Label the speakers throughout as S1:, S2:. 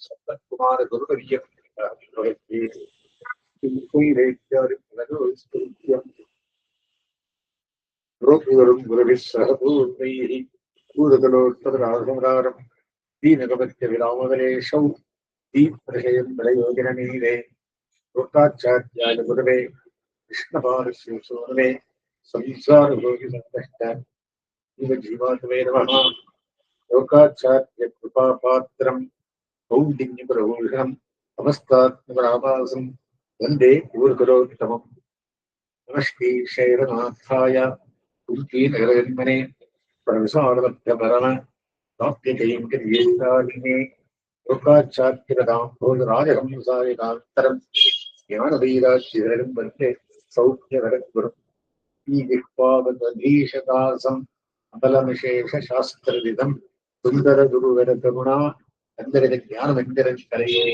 S1: சத்தகுமார குருவரியம் ரோகிவரும் குருவி சகபூர்வைः பூதகலோத்தராசமராரம் தீனகபத்திய விராமவலேஷௌ தீப்ரஷயம் பிரயோகினநீரே ரோட்டாச்சாரியாய குருவே விஷ்ணபாரஸ்ய சூரவே சம்சார போகி சந்தஷ்ட ஜீவ ஜீவாத்மே நம. லோகாச்சாரிய கிருபா பாத்திரம் கௌண்டின்ய பிரபூஷம் அவஸ்தாத்ம ராமாசம் வந்தே ஊர்கரோபிதமம் நமஸ்ரீ ஷைரநாத்தாய குந்தி நகரஜன்மனே பிரவிசாரமர நாப்பியதையும் கிரியேதாலினே லோகாச்சாரியதாம் போது ராஜகம்சாரிகாந்தரம் ജ്ഞാനതീരാശിവരും വന്ദേ സൗഖ്യവരത്വരും ഈ ദിക്പാവതീശദാസം അമലവിശേഷാസ്ത്രവിധം സുന്ദര ഗുരുവര കരുണ അന്തരക ജ്ഞാനമന്ദിരം കലയേ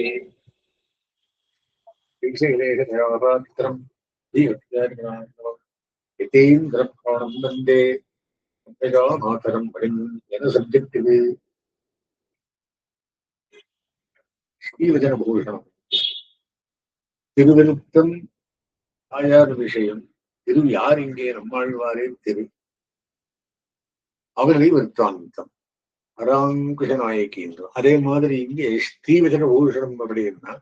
S1: ശ്രീശൈലേഷദേവപാത്രം യതീന്ദ്രപ്രോണം വന്ദേ മാതരം മണിം എന്ന സബ്ജക്റ്റ് ശ്രീവചനഭൂഷണം திருவிருத்தம் ஆயார் விஷயம். திரு யார் இங்கே நம்மாழ்வாரே திரு? அவர்களை விருத்தாந்தம் அராங்குஷ நாயகி என்று. அதே மாதிரி இங்கே ஸ்ரீவச்சன பூஷணம் அப்படின்னா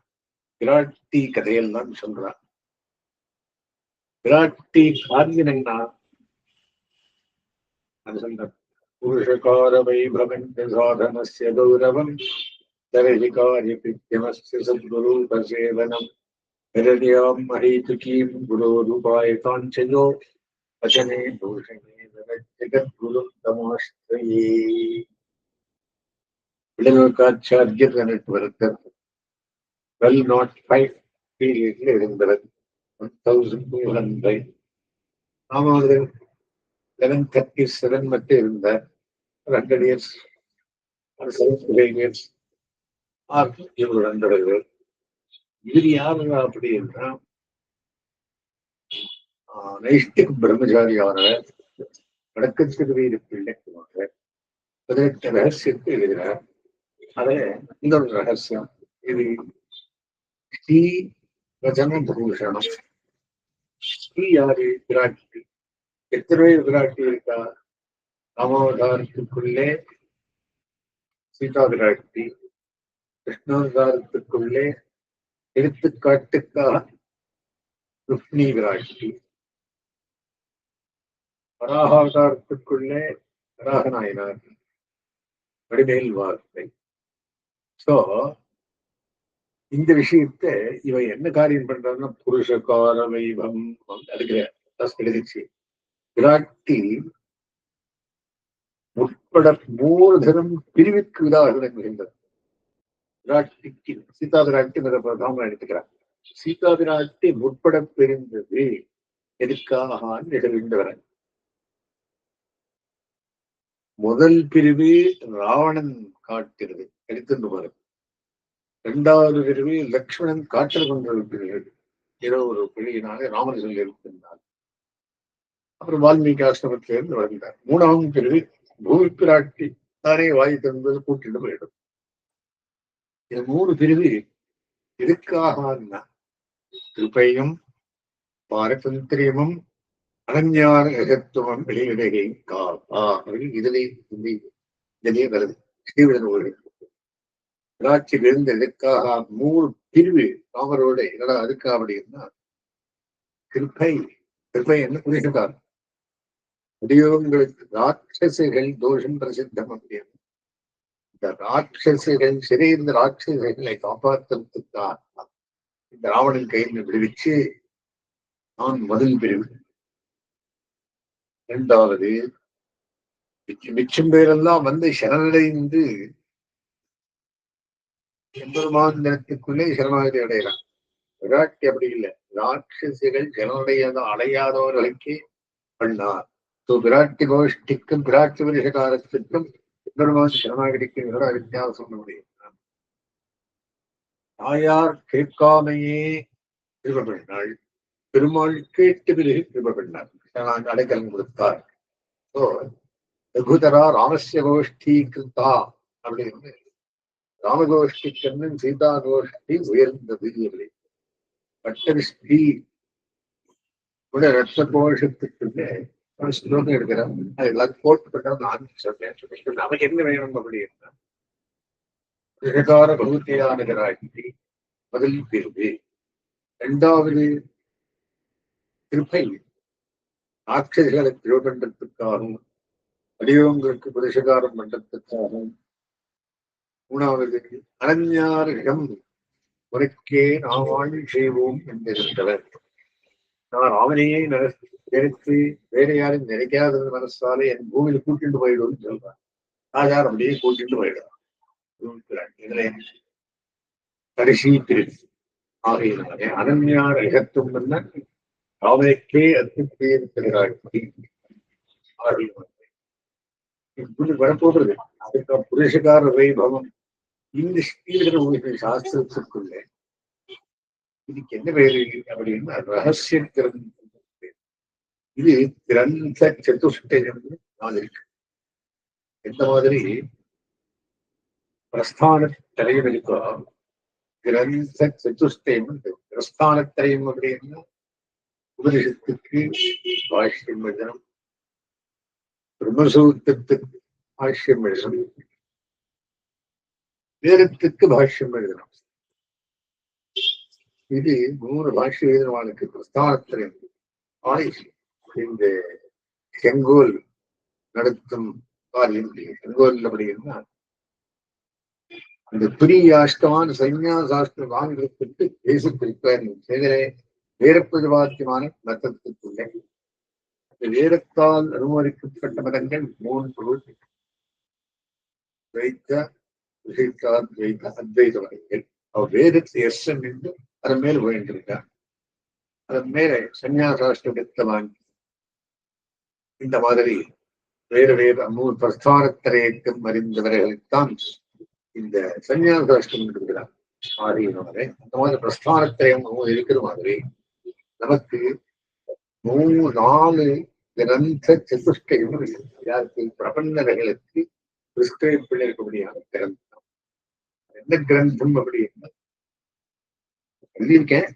S1: விராட்டி கதையெல்லாம் சொல்றார். பிராட்டி காரியம் அது சொல்ற புருஷகார வைபவந்த சாதனசிய கௌரவம் தரஹி காரிய கிருத்தியமஸ்ய சத்குரூப சேவனம் विरल्यां महीतुकीं गुरोरुपाय काञ्चयो वचने भूषणे जगद्गुरुं तमाश्रये விளக்காச்சாரியர் எனக்கு வருத்தர் டுவெல் நாட் ஃபைவ் பீரியட்ல இருந்தவர் one thousand two hundred ராமாவது eleven thirty seven மட்டும் இருந்தார் hundred years seventy five years R இவர் நண்பர்கள் இவர் யாருங்க அப்படி என்றால் நைஷ்டிக் பிரம்மச்சாரியான வடக்கத்துக்கு வீடு பிள்ளைக்குமாக பதினெட்டு ரகசியத்தை எழுதுகிறார் அதே இன்னொரு ரகசியம் இது ஸ்ரீ ரஜன பூஷணம் ஸ்ரீ யாரு? விராட்டி. எத்தனை விராட்டி இருக்கா? ராமாவதாரத்துக்குள்ளே சீதா விராட்டி கிருஷ்ணாவதாரத்துக்குள்ளே எடுத்துக்காட்டுக்காக ருக்னி விராட்டி வராகாவதாரத்துக்குள்ளே வராகநாயனார் வடிவேல் வார்த்தை சோ இந்த விஷயத்த இவன் என்ன காரியம் பண்றான்னா புருஷகார வைபம் அதுக்கு எழுதிச்சு. விராட்டி உட்பட மூலதனம் பிரிவிற்கு பிரிவுக்கு உதாரணம் விராட்டிக்கு சீதா விராட்டி பிரதாம எடுத்துக்கிறார். சீதா விராட்டி முற்பட பிரிந்தது எதுக்காக எழுகின்றவர்? முதல் பிரிவு ராவணன் காட்டுகிறது எடுத்துட்டு போறது இரண்டாவது பிரிவு லக்ஷ்மணன் காட்டல் கொண்டிருக்கிறது ஏதோ ஒரு பிழையினாலே ராமன் சொல்லி இருக்கின்றார் அப்புறம் வால்மீகி ஆசிரமத்திலிருந்து வருகிறார். மூணாவது பிரிவு பூமி பிராட்டி தானே வாய் தந்தது கூட்டிட்டு போயிடும். இது மூணு பிரிவு எதுக்காக கிருப்பையும் பாரதந்திரியமும் அனஞ்ஞான ஏகத்துவம் வெளியிடையை கா அப்படின்னு இதிலே இதிலே வருது. ஸ்ரீவிடன் ராட்சி விழுந்த எதுக்காக மூணு பிரிவு ராமரோட என்னடா அதுக்கா அப்படின்னா கிருப்பை கிருப்பை என்ன புரிகிறார் உத்தியோகங்களுக்கு ராட்சசைகள் தோஷம் பிரசித்தம் அப்படின்னு இந்த ராட்சசிகள் சிறையிருந்த ராட்சசிகளை காப்பாற்றுறதுக்காக இந்த ராவணன் கையில் விடுவிச்சு நான் முதல் பிரிவு. இரண்டாவது மிச்சம் பேரெல்லாம் வந்து சரணடைந்து எம்பெருமான் தினத்துக்குள்ளே சரணாகதி அடைகிறான். விராட்டி அப்படி இல்லை. ராட்சசிகள் சரணடையாத அடையாதவர்களுக்கே பண்ணார். விராட்டி கோஷ்டிக்கும் விராட்டி வருஷகாரத்திற்கும் எம்பெருமான் சரணாகதிக்கும் இவர வித்தியாசம் முடியும். தாயார் கேட்காமையே திருப்பப்படினாள் பெருமாள் கேட்டு பிறகு கிருப பண்ணார் அடைக்கலம் கொடுத்தார். ஸோ ரகுதரா ராமஸ்ய கோஷ்டி கிருத்தா அப்படின்னு ராமகோஷ்டி கண்ணன் சீதா கோஷ்டி உயர்ந்தது அப்படி பட்டவிஷ்டி உடைய ரத்த கோஷத்துக்குள்ளே ஒரு எடுக்கிறேன். அது எல்லாத்தையும் போட்டு பண்ண நான் சொல்றேன் நமக்கு என்ன வேணும் அப்படின்னா பிரகார பகுதியானகராகி பதில் பிரிவு இரண்டாவது கிருப்பை ஆட்சிகளை திருவகண்டத்துக்காகவும் அடியோங்களுக்கு புருஷகாரம் மண்டத்துக்காகவும் மூணாவது அனஞ்ஞாரிடம் உனக்கே நாம் செய்வோம் என்றிருந்தவர் நான் அவனையே நடத்தி எடுத்து வேற யாரும் நினைக்காத மனசாலே என் பூமியில கூட்டிட்டு போயிடும்னு சொல்றான். ராஜார் அப்படியே கூட்டிட்டு போயிடுறான். இதுல கடைசி பிரிவு. ஆகையினாலே அனன்யார் அகத்தும் என்ன அவனுக்கே அத்துப்பேருக்கிறாள் வரப்போகிறது. அதுக்கு புருஷகார வைபவம். இந்த ஸ்ரீகிற சாஸ்திரத்துக்குள்ளே இதுக்கு என்ன பேரு அப்படின்னு ரகசிய கிரந்தம் இது கிரந்த சதுஷ்டயம் இருக்கு. எந்த மாதிரி? பிரஸ்தான தலையம் இருக்கோ. கிரந்த சத்துஷ்டயம் பிரஸ்தான தலையம் அப்படின்னா உபனிஷத்துக்கு பாஷ்யம் எழுதணும். பிரம்மசூத்திரத்துக்கு பாஷ்யம் எழுதணும். வேதத்துக்கு பாஷ்யம் எழுதணும். இது மூணு பாஷ்யம் எழுதினவாளுக்கு தலையம் ஆயுஷ் இந்த செங்கோல் நடத்தும் காரியம் செங்கோல் அப்படின்னா அந்த பிரியாஷ்டமான சன்னியாசாஸ்திர வாங்குறதுக்கு தேசத்திற்கு செய்தலே வேரப்பிரவாத்தியமான மதத்திற்குள்ளே அந்த வேரத்தால் அனுமதிக்கப்பட்ட மதங்கள் மூன்று. துவைத்த விஷயத்தால் துவைத்த அத்வைத மதங்கள். அவர் வேதத்தை எஸ் என்று அதன் மேல் போயிட்டு இருக்கார் அதன் மேலே சன்னியாசாஸ்திரத்தை வாங்கி இந்த மாதிரி வேறு வேறு மூணு பிரஸ்தானத்திரையக்கம் அறிந்தவர்களைத்தான் இந்த சன்னியாசாஷ்டம் இருக்கிறார் ஆதீனவரை அந்த மாதிரி பிரஸ்தானத்திரயம் இருக்கிற மாதிரி நமக்கு மூணு நாலு கிரந்த சதுஷ்டயம் யாருக்கு? பிரபந்தர்களுக்கு பிரிஸ்கிரைப்பில் இருக்கக்கூடியான கிரந்தம். என்ன கிரந்தம் அப்படின்னா எழுதியிருக்கேன்.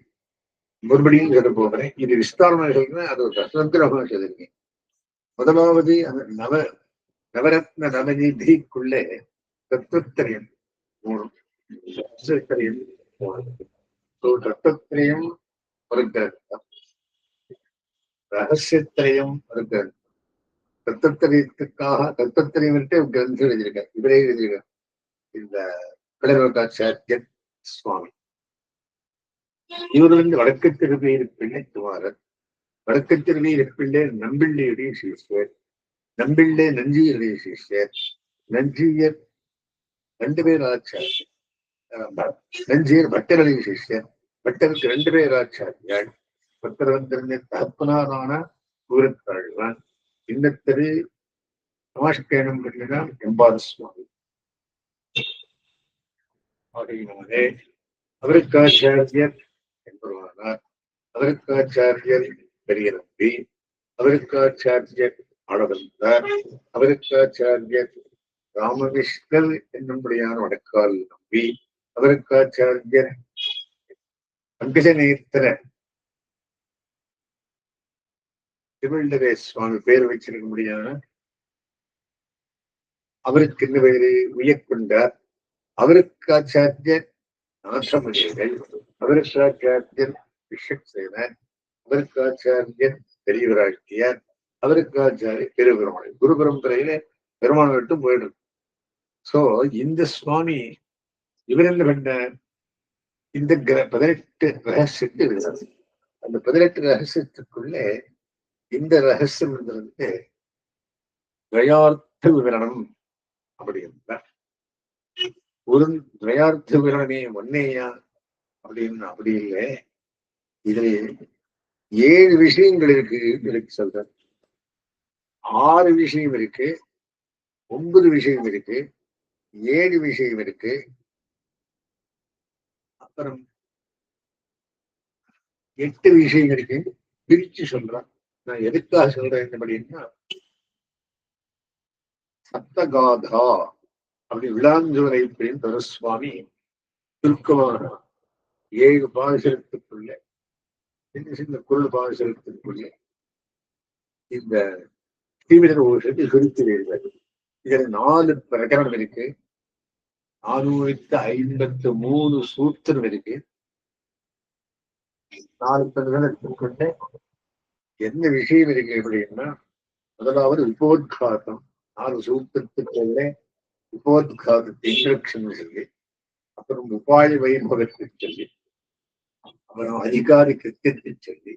S1: மறுபடியும் சொல்ல போகிறேன். இது விஸ்தாரமாக சொல்றேன் அது ஒரு ரசந்திரமாக சொல்லியிருக்கேன். முதலாவது அந்த நவ நவரத்ன நவநிதிக்குள்ளே தத்துவத்திரயம் மூணு தத்துவத்திரயம் தத்துவத்திரயம் ஒரு கிரந்தம் ரகசியத்திரயம் ஒரு கிரந்தம் தத்துவத்திரயத்துக்காக தத்துவத்திரயம் கிரந்தம் எழுதியிருக்கார். இவரே எழுதியிருக்கார். இந்த பிளவகாச்சாரியன் சுவாமி. இவரிலிருந்து வடக்கு திருமையில் பிள்ளை குமாரன் எப்பிள்ளே நம்பிள்ளையுடைய சிஷ்யர் நம்பிள்ளே நஞ்சியருடைய சிஷ்யர் நஞ்சியர் ரெண்டு பேர் ஆச்சாரியர் நஞ்சியர் பட்டருடைய சிஷ்யர் பட்டருக்கு ரெண்டு பேர் ஆச்சாரியாள் பட்டர் வந்திருந்த தகப்பனாரான கூறத்தாழ்வான் இன்னத்தரு திரு சமாஷ்கேனம் பண்ணினா எம்பாத சுவாமி. ஆகையினாலே அவருக்கு ஆச்சாரியர் என்பவரானார். அவருக்கு ஆச்சாரியர் பெரிய நம்பி அவருக்காச்சாரியர் ஆடவந்தார் அவருக்காச்சாரியர் ராமகிருஷ்ணர் என்னும்படியான வடக்கால் நம்பி அவருக்காச்சாரியர் ஆச்சாரியர் பங்கஜநேத்திர திருவள்ளரே சுவாமி பேர் வச்சிருக்க முடியாத அவருக்கு என்ன பெயரு? உயர்கொண்டார். அவருக்கு ஆச்சாரியர் நாசமுடியர்கள் அவருக்கு பிஷப் செய்தார் அதற்கு ஆச்சாரியன் பெரியவராக்கியார் அதற்கு ஆச்சாரிய பெருபெருமாள் குரு பரம்பரையில பெருமாள் விட்டு போயிடுது. சோ இந்த சுவாமி இவர் என்ன பண்ணார்? இந்த கிர பதினெட்டு ரகசியத்தை எழுதுறாரு. அந்த பதினெட்டு ரகசியத்துக்குள்ளே இந்த ரகசியம் வந்து துவயார்த்த விவரணம் அப்படின்னா ஒரு துவயார்த்த விவரணமே ஒன்னேயா அப்படின்னு அப்படி இல்லை இதுல ஏழு விஷயங்கள் இருக்கு இருக்கு சொல்றேன். ஆறு விஷயம் இருக்கு ஒன்பது விஷயம் இருக்கு ஏழு விஷயம் இருக்கு. அப்புறம் எட்டு விஷயம் இருக்கு. பிரிச்சு சொல்றான். நான் எதுக்காக சொல்றேன் அப்படின்னா சப்தகாதா அப்படி விளாஞ்சுவரை அப்படின்னு சுவாமி சுருக்கமாக ஏழு பாசுரத்துக்குள்ள சின்ன சின்ன குரல் செலுத்தக்கூடிய இந்த தீவிர ஓஷத்தை சுருக்கிறீர்கள் இதில் நாலு பிரகரணம் இருக்கு. நானூத்தி ஐம்பத்து மூணு சூத்திரம் இருக்கு. நாலு பிரகரணத்துக்குள்ள என்ன விஷயம் இருக்கு அப்படின்னா முதலாவது உபோத்காதம். நாலு சூத்திரத்துக்குள்ள உபோத்காதத்தை இன்ட்ரக்ஷன் சொல்லி அப்புறம் உபாய வைபவத்தை சொல்லி அப்புறம் அதிகாரி கிருத்தியத்தை சொல்லி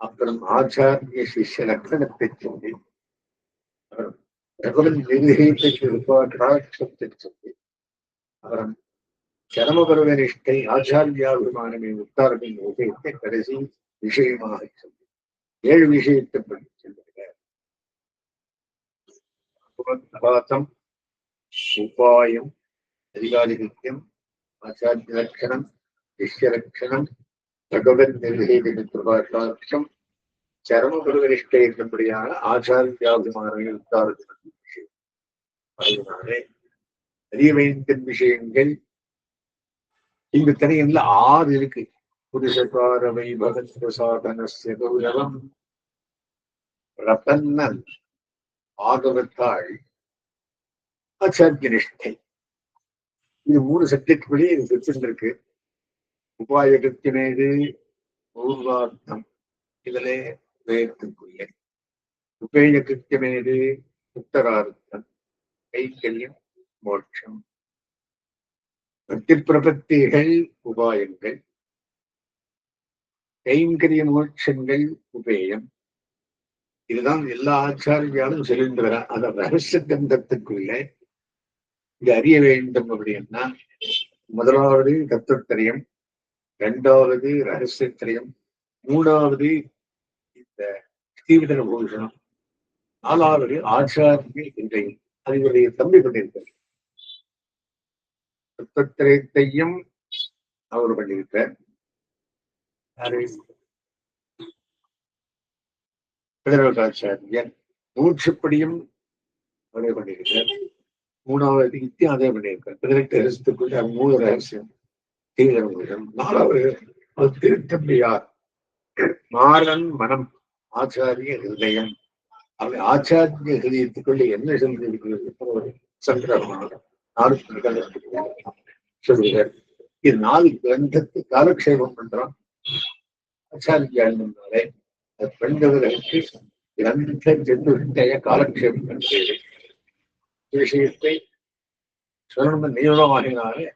S1: அப்புறம் ஆச்சாரிய சிஷ்ய லட்சணத்தை சொல்லி அப்புறம் பகவன் நிர்ணயத்தை கடாட்சத்தை சொல்லி அப்புறம் சரமபருவ நிஷ்டை ஆச்சாரியாபிமானமே உத்தாரமின் விஷயத்தை கடைசி விஷயமாக சொல்லி ஏழு விஷயத்தை பற்றி சொல்லுகிறார். உபாயம் அதிகாரிகிருத்தியம் ஆச்சாரிய லட்சணம் சிஷ்ய லட்சணம் பகவன் நிர்ணயிக்கும் சரமபுரவரிஷ்டை என்னபடியான ஆச்சாரியாபிமானங்கள் இருக்கார்கள் விஷயம் அதனாலே அறிய வேண்டிய விஷயங்கள். இங்கு திரையில ஆறு இருக்கு. புருஷகார வைபவந்த பிரசாதனஸ்ய கௌரவம் ரத்தன்னன் ஆகவத்தாள் ஆச்சாரிய நிஷ்டை இது மூணு சப்ஜெக்ட் படி இது இருக்கு உபாயகத்தினேது பூர்வார்த்தம் இதிலே வேதத்துக்குரிய உபேயகத்தினேது உத்தரார்த்தம். கைக்கல்யம் மோட்சம். பிரபத்திகள் உபாயங்கள். கைங்கரிய மோட்சங்கள் உபேயம். இதுதான் எல்லா ஆச்சாரியாலும் சொல்லிட்டு அந்த ரகசிய கிரந்தத்துக்குள்ள இது அறிய வேண்டும் அப்படின்னா முதலாவது தத்துவத்திரயம் இரண்டாவது ரகசியத்திரயம் மூணாவது இந்த தீவிர பூஷணம் நாலாவது ஆச்சாரிய இன்றையும் அது இவருடைய தம்பி பண்ணியிருக்கார் தத்துவத்திரயத்தையும் அவர் பண்ணியிருக்கார் யாரு? பிதரோகாச்சாரியன் மூச்சுப்படியும் அவரே பண்ணியிருக்கார் மூணாவது இத்தியம் அதே பண்ணியிருக்கார் பதினெட்டு ரகசியத்துக்குள்ள மூணு ரகசியம் தீவிரம் நாலாவது திருத்தம்பியார் மாறன் மனம் ஆச்சாரிய ஹிருதயம். அவன் ஆச்சாரிய ஹிருதயத்துக்குள்ள என்ன சென்றிருக்கிறது? சங்கரமான நாலு சொல்லுகிறார் இது நாலு கிரந்தத்து காலக்ஷேபம் பண்றோம். ஆச்சாரியாலே அது பெண்களுக்கு கிரந்த ஜென்ம காலக்ஷேபம் பண்றது. விஷயத்தை சொல்லணும் நியமமாகினாலே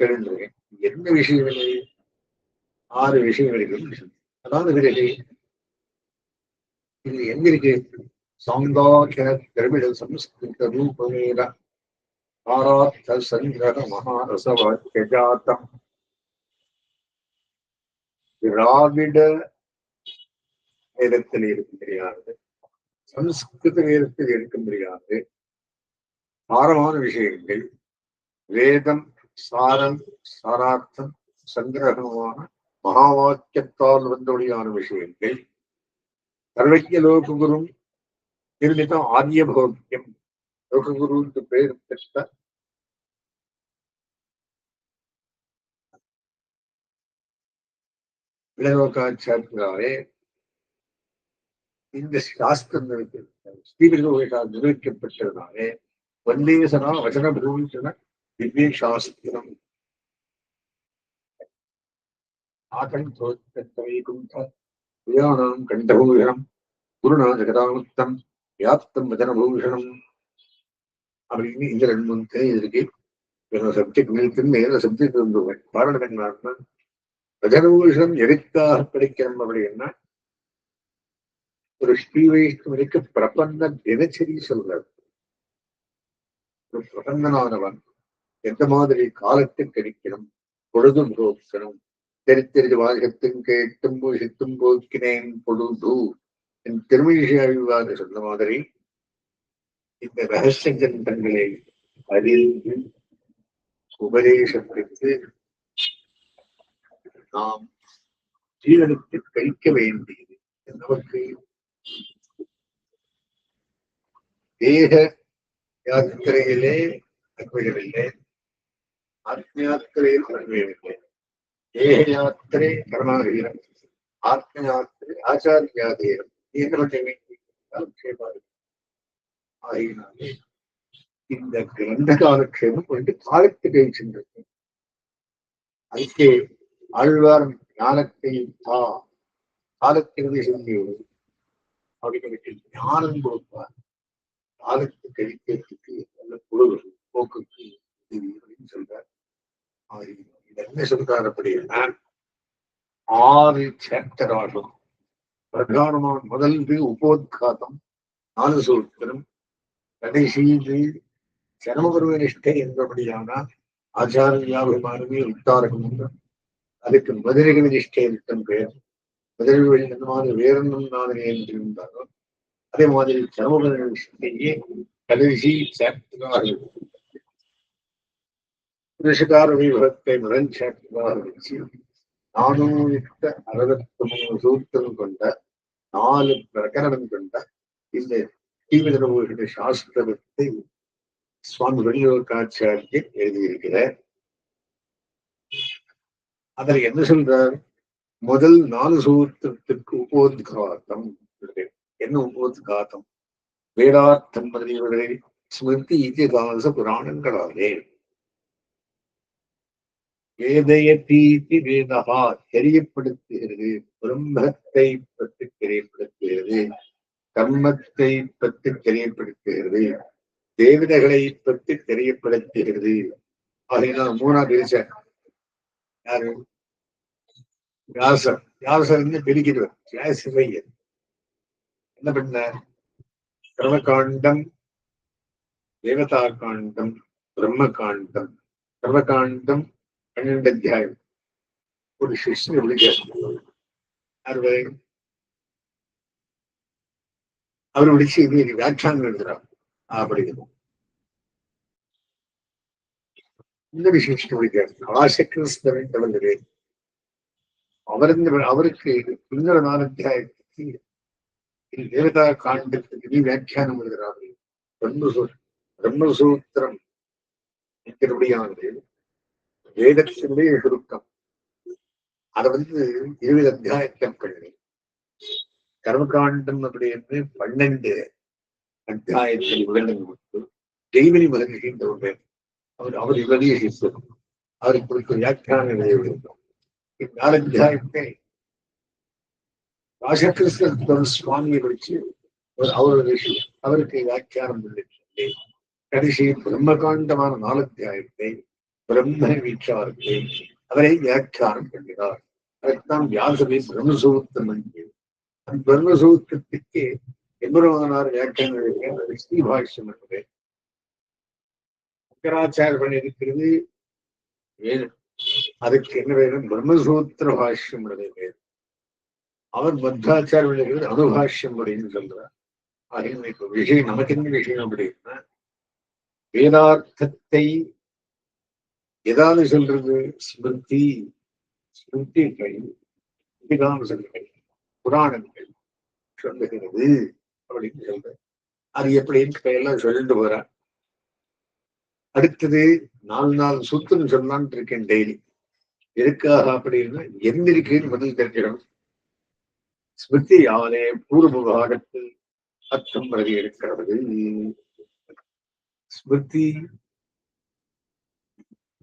S1: தெரிஞ்சுவேன் என்ன விஷயம் இல்லை ஆறு விஷயம் இருக்கு அதாவது விரலி இது எங்க இருக்கு? சௌந்தாக்கிய திரவிட சம்ஸ்கிருத ரூபமேல ஆராத்த சங்கிரக மகாரசவாக்கியஜாத்தம் திராவிட நேரத்தில் இருக்க முடியாது சம்ஸ்கிருத நேரத்தில் இருக்க முடியாது சாரமான விஷயங்கள் வேதம் சாரம் சாரார்த்தம் சங்கிரகமான மகா வாக்கியத்தால் வந்தொழியான விஷயங்கள். சர்வஜ லோககுரும் நிர்மிதம் ஆரிய போக்கியம் லோககுரு என்று பெயர் பெற்ற இளலோகாச்சாரியாலே இந்த சாஸ்திரம் ஸ்ரீவிரோகிட்டால் நிர்வகிக்கப்பட்டதுனாலே வந்தேசனா வசன பூமிச்சன திவ்ய சாஸ்திரம். ஆகந்தோத்தவைகுண்டாம் கண்டபூஷணம் குருநா ஜெகதாமுத்தம் வியாப்தம் வதனபூஷணம். அப்படின்னு இந்த ரெண்டு மூணு தேதி இருக்கு. சப்ஜெக்ட் நிறுத்தின்னு ஏதோ சப்ஜெக்ட் இருந்துவேன் காரணம் என்னன்னா வதனபூஷணம் எதுக்காக படிக்கணும் அப்படின்னா ஒரு ஸ்ரீ வைஷ்ணவனுக்கு பிரபந்த தினச்சரி சொல்றாரு ஒரு பிரபந்தனானவன். எந்த மாதிரி காலத்தும் கிடைக்கணும் பொழுதும் போக்கணும். தெரித்தெரிது வாசகத்தும் கேட்டும் பூசித்தும் போக்கினேன் பொழுது. என் திருமணிஷி அறிவாக சொன்ன மாதிரி இந்த ரகசிய கிரந்தங்களை அறிந்து உபதேசத்திற்கு நாம் ஜீவனத்தை கழிக்க வேண்டியது நமக்கு தேக யாத்திரையிலே அன்மையிலே ஆத்மயாத்திரையில் அன்மையிலே தேக யாத்திரை கர்மாதீனம் ஆத்ம யாத்திரை ஆகினாலே இந்த கிரந்த காலக்ஷேபம் கொண்டு காலத்து சென்றது அதுக்கே ஆழ்வார் ஞானத்தை தா காலத்திற்கு சொல்லியோடு அப்படின்னு ஞானம் கொடுப்பார். காலத்து கழிக்கிறதுக்கு நல்ல பொழுது போக்குக்கு உதவி அப்படின்னு சொல்றார். என்ன சொல்றார் அப்படின்னா ஆறு சாப்டர் ஆகும் பிரதானமான முதல்து உபோத்காதம். நாலு சூத்திரம். கடைசியில் சரமபருவ நிஷ்டை என்பபடியானால் ஆச்சாரியாபிமானமே உத்தாரகம் உண்டு அதுக்கு மதுரைகள் நிஷ்டை இருக்கும் பெயர். மதுரைகள் வழி மாதிரி வேறொன்னும் நாதனே என்று இருந்தாலும் அதே மாதிரி சரமபருவ நிஷ்டையே கடைசி சாப்டராக புருஷகார விபத்தை முதல் சாப்டராக வச்சு அறுபத்தி மூணு சூத்திரம் கொண்ட நாலு பிரகரணம் கொண்ட இந்த தீவிர சாஸ்திரத்தை சுவாமி வெளியோகாச்சாரியர் எழுதியிருக்கிறார் அதில் என்ன சொல்றார் முதல் நாலு சூத்திரத்திற்கு உபோத்காத்தம் என்ன உபோத்காத்தம் வேதார்த்தம் பதிவுகளை ஸ்மிருதி இதிகாச புராணங்களாலே வேதயத்தீதி வேதகா தெரியப்படுத்துகிறது பிரம்மத்தை பற்றி தெரியப்படுத்துகிறது கர்மத்தை பற்றி தெரியப்படுத்துகிறது தேவதைகளை பற்றி தெரியப்படுத்துகிறது. ஆகையினால் மூணாவது பிரிச்ச யாரு? வியாசர். வியாசர் வந்து பிரிக்கிறவர் வியாசிவையர் என்ன பண்ணார் கர்மகாண்டம் தேவதா காண்டம் பிரம்ம காண்டம் கர்மகாண்டம் పన్నెండు అధ్యాయం ఇప్పుడు శిష్యులు చేస్తున్నారు అరవై അവർ വിളിച്ച് ഇനി വ്യാഖ്യാനം എഴുതണം ആ പഠിക്കുന്നു ഇന്നൊരു ശിക്ഷ വിളിക്കുകയാണ് ആശക്രിസ്തവന്റെ നിലയിൽ അവരെന്ന് അവർക്ക് ഇന്നലെ നാലധ്യായത്തിൽ ദേവതാ കാണ്ഡത്തിൽ ഈ വ്യാഖ്യാനം എഴുതണം ബ്രഹ്മസൂ ബ്രഹ്മസൂത്രം എനിക്കറിയാണെന്ന് வேதத்திலே சுருக்கம் அதை வந்து இருபது அத்தியாயத்தில் கல்வி கர்மகாண்டம் அப்படின்னு பன்னெண்டு அத்தியாயத்தில் விவரணம் கொடுத்து ஜெய்வனி மகர்ஷின்ற ஒரு அவர் அவர் இவரையே சித்தர் அவருக்கு கொடுத்த வியாக்கியானம் எழுதியிருந்தோம் இந்நாலு அத்தியாயத்தை ராசகிருஷ்ணன் சுவாமியை படிச்சு அவருடைய அவருக்கு வியாக்கியானம் பண்ணி கடைசி பிரம்மகாண்டமான நாலத்தியாயத்தை பிரம்ம வீச்சாரத்தை அவரை வியாக்கியானம் பண்ணினார் அதற்குதான் வியாசவை பிரம்மசூத்திரம் என்று அந்த பிரம்மசூத்திரத்துக்கு எம்பெருமானார் வியாக்கியானம் ஸ்ரீபாஷ்யம் என்பது சங்கராச்சார பண்ணியிருக்கிறது வேணும் அதுக்கு என்ன வேணும் பிரம்மசூத்திர பாஷ்யம் வேணும் அவர் பத்தாச்சார பண்ணியிருக்கிறது அனுபாஷ்யம் அப்படின்னு சொல்றார். ஆகிய இப்ப விஷயம் நமக்கு என்ன விஷயம் அப்படின்னா வேதார்த்தத்தை ஏதாவது சொல்றது ஸ்மிருதி ஸ்மிருதிகள் இதிகாசங்கள் புராணங்கள் சொல்லுகிறது அப்படின்னு சொல்ற. அது எப்படின்னு எல்லாம் சொல்லிட்டு போறான் அடுத்தது நாலு நாலு சுத்துன்னு சொல்லான்னு இருக்கேன் டெய்லி. எதுக்காக அப்படின்னா எந்திரிக்கைன்னு பதில் தெரிஞ்சிடும் ஸ்மிருதி யாவனே பூர்வ பாகத்தில் அர்த்தம் பிரதி இருக்கிறது. ஸ்மிருதி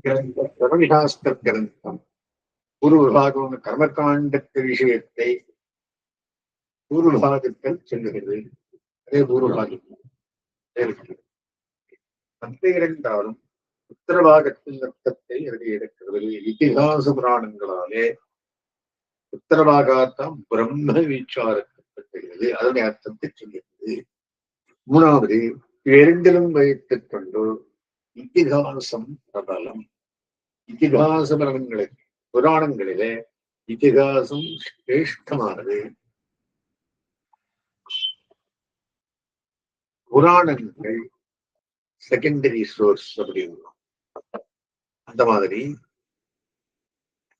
S1: கிரந்த கிரந்தம் விபாகம் கர்மகாண்டத்து விஷயத்தை பூர்வபாகத்தில் சொல்லுகிறது. அதே பூர்வபாகம் மற்ற இரண்டாலும் உத்தரவாகத்தின் அர்த்தத்தை எழுதியிருக்கிறது இதிகாச புராணங்களாலே உத்தரவாகத்தான் பிரம்ம வீச்சாரத்துப்படுகிறது அதனுடைய அர்த்தத்தை சொல்லுகிறது. மூணாவது இரண்டிலும் வைத்துக் கொண்டு இத்திகாசம் பிரபலம். இத்திகாச பலன்களுக்கு புராணங்களிலே இத்திகாசம் சிரேஷ்டமானது. புராணங்கள் செகண்டரி சோர்ஸ் அப்படிங்கிறோம் அந்த மாதிரி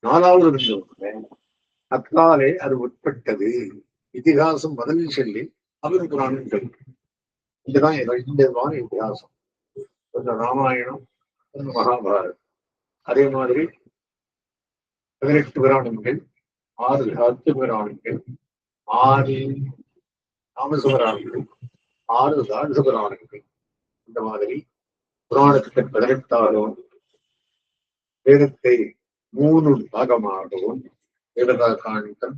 S1: நாலாவது பிந்துவில் அது உட்பட்டது. இதிகாசம் முதலில் சொல்லி அவர் புராணம் இதுதான் இந்த விதமான இதிகாசம் ஒன்று ராமாயணம் ஒன்று மகாபாரதம். அதே மாதிரி பதினெட்டு புராணங்கள் ஆறு ஹத்து புராணங்கள் ஆறு ராமசுபராணங்கள் ஆறு தாழ்ச இந்த மாதிரி புராணத்துக்கு பதினெட்டாகவும் வேதத்தை மூணு பாகமாகவும் வேததா காண்டம்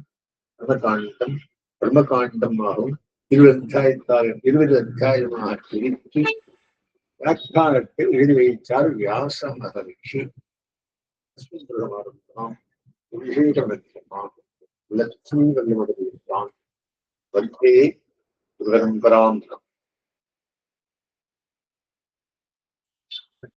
S1: பிரமகாண்டம் பிரம்மகாண்டமாகவும் இருபது அத்தியாயத்தாக இருபது அத்தியாயமாக பிரித்து வியாக்கியானத்தை எழுதி வைத்தார் வியாச மகரிஷி பிரதமாரம் விசேஷமத்தியமாக லட்சுமி வல்லமடைந்தான் வந்தே பரம்பராம்